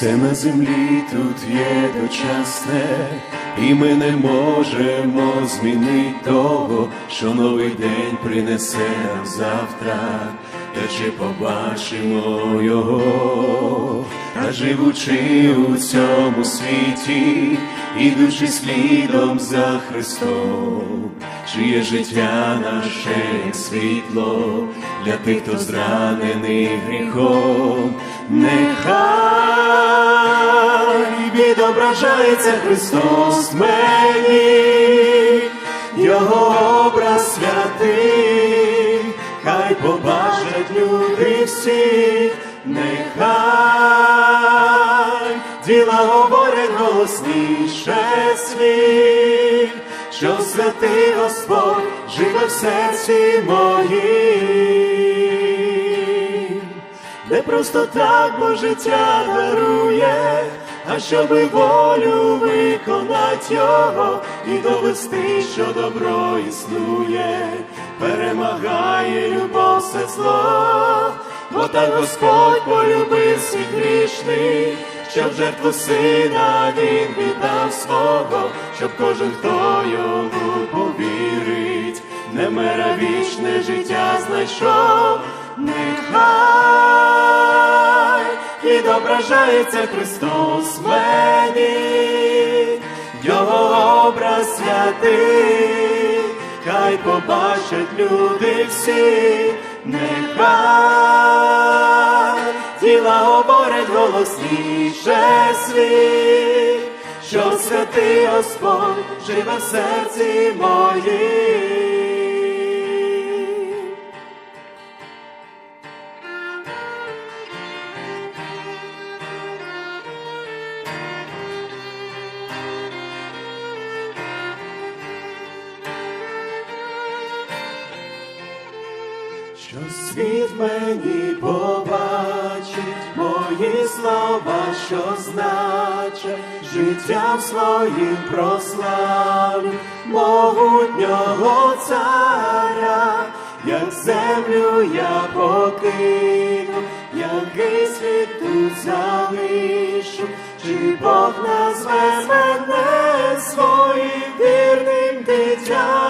Все на землі тут є дочасне, і ми не можемо змінити того, що новий день принесе нам завтра, та чи побачимо його, та живучи у цьому світі, ідучи слідом за Христом, чиє життя наше як світло для тих, хто зранений гріхом, нехай відображається Христос мені, Його образ святий, хай побачать люди всі, нехай діла говорять голосніше світ, що святий Господь живе в серці моїм. Не просто так бо життя дарує, а щоби волю виконать його і довести, що добро існує, перемагає любов все зло, бо так Господь полюбив світ грішний, що в жертву сина він віддав свого, щоб кожен, хто йому повірить, не мера вічне життя знайшов, нехай відображається Христос в мені, Його образ святий, хай побачать люди всі, нехай тіла говорять голосніше світ, що святий Господь живе в серці моїм. Що світ мені побачить, мої слова, що значать, життям своїм прославлю могутнього царя, як землю я покину, який світ тут залишу, чи Бог назве мене своїм вірним дитям.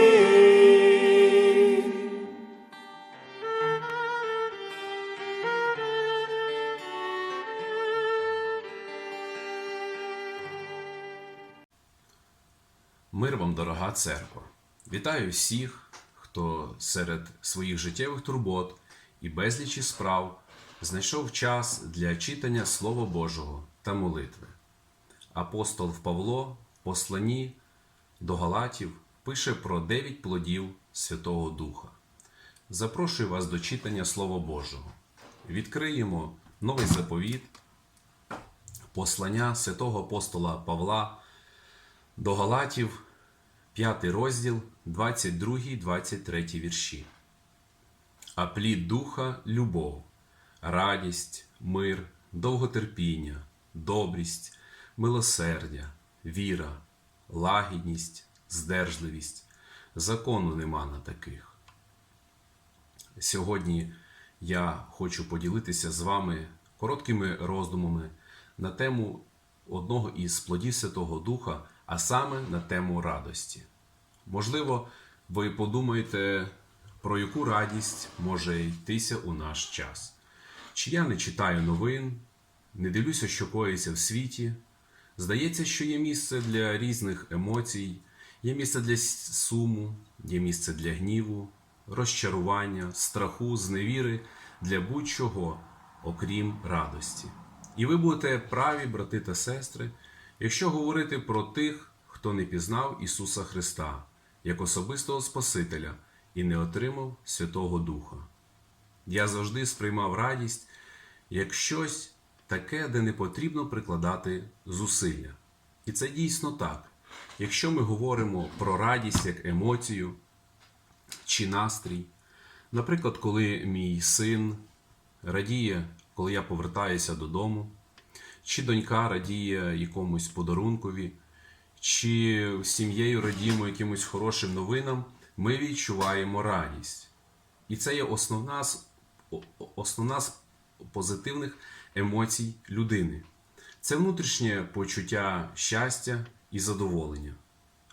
Дорога церква! Вітаю всіх, хто серед своїх життєвих турбот і безлічі справ знайшов час для читання Слова Божого та молитви. Апостол Павло в посланні до Галатів пише про дев'ять плодів Святого Духа. Запрошую вас до читання Слова Божого. Відкриємо новий заповіт, послання святого апостола Павла до Галатів, 5 розділ, 22-23 вірші. А плід духа любов, радість, мир, довготерпіння, добрість, милосердя, віра, лагідність, здержливість. Закону нема на таких. Сьогодні я хочу поділитися з вами короткими роздумами на тему одного із плодів Святого Духа, а саме на тему радості. Можливо, ви подумаєте, про яку радість може йтися у наш час. Чи я не читаю новин, не дивлюся, що коїться в світі. Здається, що є місце для різних емоцій, є місце для суму, є місце для гніву, розчарування, страху, зневіри, для будь-чого, окрім радості. І ви будете праві, брати та сестри, якщо говорити про тих, хто не пізнав Ісуса Христа як особистого Спасителя і не отримав Святого Духа. Я завжди сприймав радість як щось таке, де не потрібно прикладати зусилля. І це дійсно так. Якщо ми говоримо про радість як емоцію чи настрій, наприклад, коли мій син радіє, коли я повертаюся додому, чи донька радіє якомусь подарункові, чи сім'єю радіємо якимось хорошим новинам, ми відчуваємо радість. І це є основна з, основна з позитивних емоцій людини. Це внутрішнє почуття щастя і задоволення.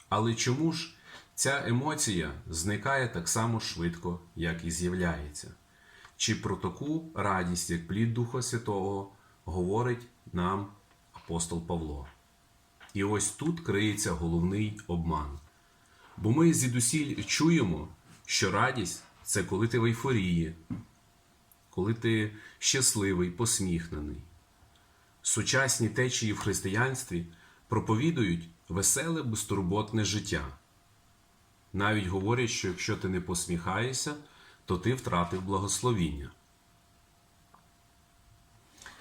Але чому ж ця емоція зникає так само швидко, як і з'являється? Чи про таку радість, як плід Духа Святого, говорить нам апостол Павло? І ось тут криється головний обман. Бо ми звідусіль чуємо, що радість це коли ти в ейфорії, коли ти щасливий, посміхнений. Сучасні течії в християнстві проповідують веселе, безтурботне життя. Навіть говорять, що якщо ти не посміхаєшся, то ти втратив благословіння.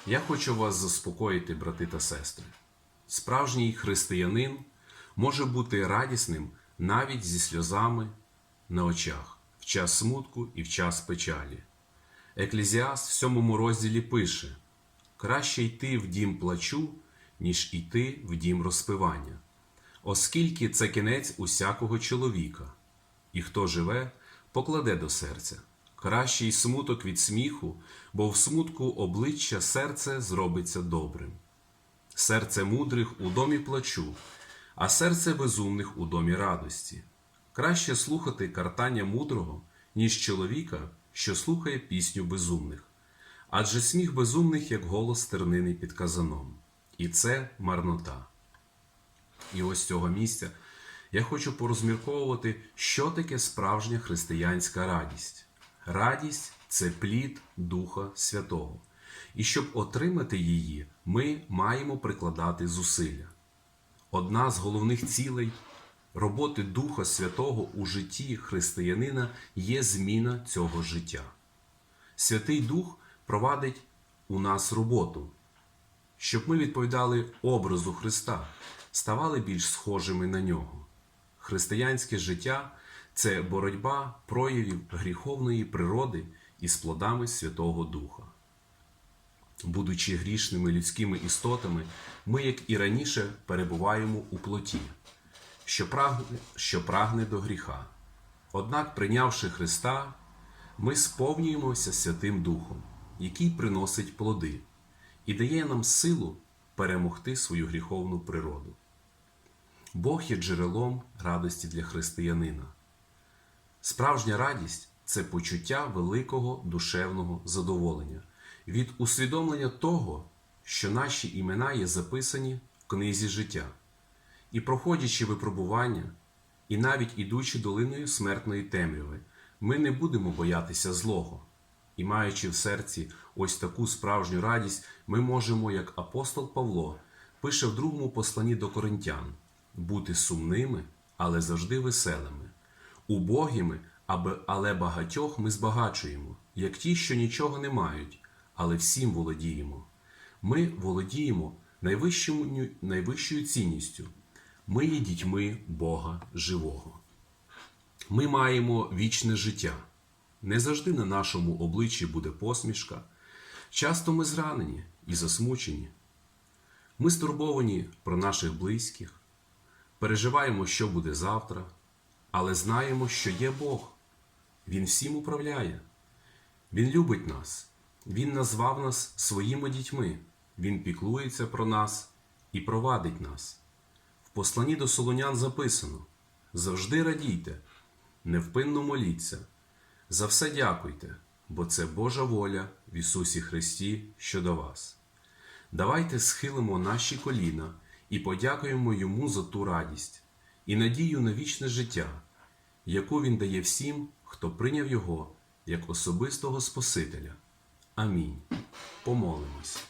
Я хочу вас заспокоїти, брати та сестри. Справжній християнин може бути радісним навіть зі сльозами на очах, в час смутку і в час печалі. Еклезіаст в сьомому розділі пише: краще йти в дім плачу, ніж йти в дім розпивання, оскільки це кінець усякого чоловіка, і хто живе, покладе до серця. Кращий смуток від сміху, бо в смутку обличчя серце зробиться добрим. Серце мудрих у домі плачу, а серце безумних у домі радості. Краще слухати картання мудрого, ніж чоловіка, що слухає пісню безумних. Адже сміх безумних, як голос тернини під казаном, і це марнота. І ось цього місця я хочу порозмірковувати, що таке справжня християнська радість. Радість це плід Духа Святого. І щоб отримати її, ми маємо прикладати зусилля. Одна з головних цілей роботи Духа Святого у житті християнина є зміна цього життя. Святий Дух провадить у нас роботу, щоб ми відповідали образу Христа, ставали більш схожими на нього. Християнське життя це боротьба проявів гріховної природи із плодами Святого Духа. Будучи грішними людськими істотами, ми, як і раніше, перебуваємо у плоті, що прагне, що прагне до гріха. Однак, прийнявши Христа, ми сповнюємося Святим Духом, який приносить плоди і дає нам силу перемогти свою гріховну природу. Бог є джерелом радості для християнина. Справжня радість це почуття великого душевного задоволення. Від усвідомлення того, що наші імена є записані в книзі життя, і проходячи випробування, і навіть ідучи долиною смертної темряви, ми не будемо боятися злого. І маючи в серці ось таку справжню радість, ми можемо, як апостол Павло, пише в другому посланні до коринтян, бути сумними, але завжди веселими, убогими, але багатьох ми збагачуємо, як ті, що нічого не мають, але всім володіємо. Ми володіємо найвищою, найвищою цінністю. Ми є дітьми Бога живого. Ми маємо вічне життя. Не завжди на нашому обличчі буде посмішка. Часто ми зранені і засмучені. Ми стурбовані про наших близьких, переживаємо, що буде завтра, але знаємо, що є Бог. Він всім управляє. Він любить нас. Він назвав нас своїми дітьми. Він піклується про нас і провадить нас. В посланні до Солонян записано: завжди радійте, невпинно моліться, за все дякуйте, бо це Божа воля в Ісусі Христі щодо вас. Давайте схилимо наші коліна і подякуємо Йому за ту радість і надію на вічне життя, яку Він дає всім, хто прийняв Його як особистого Спасителя. Амінь. Помолимось.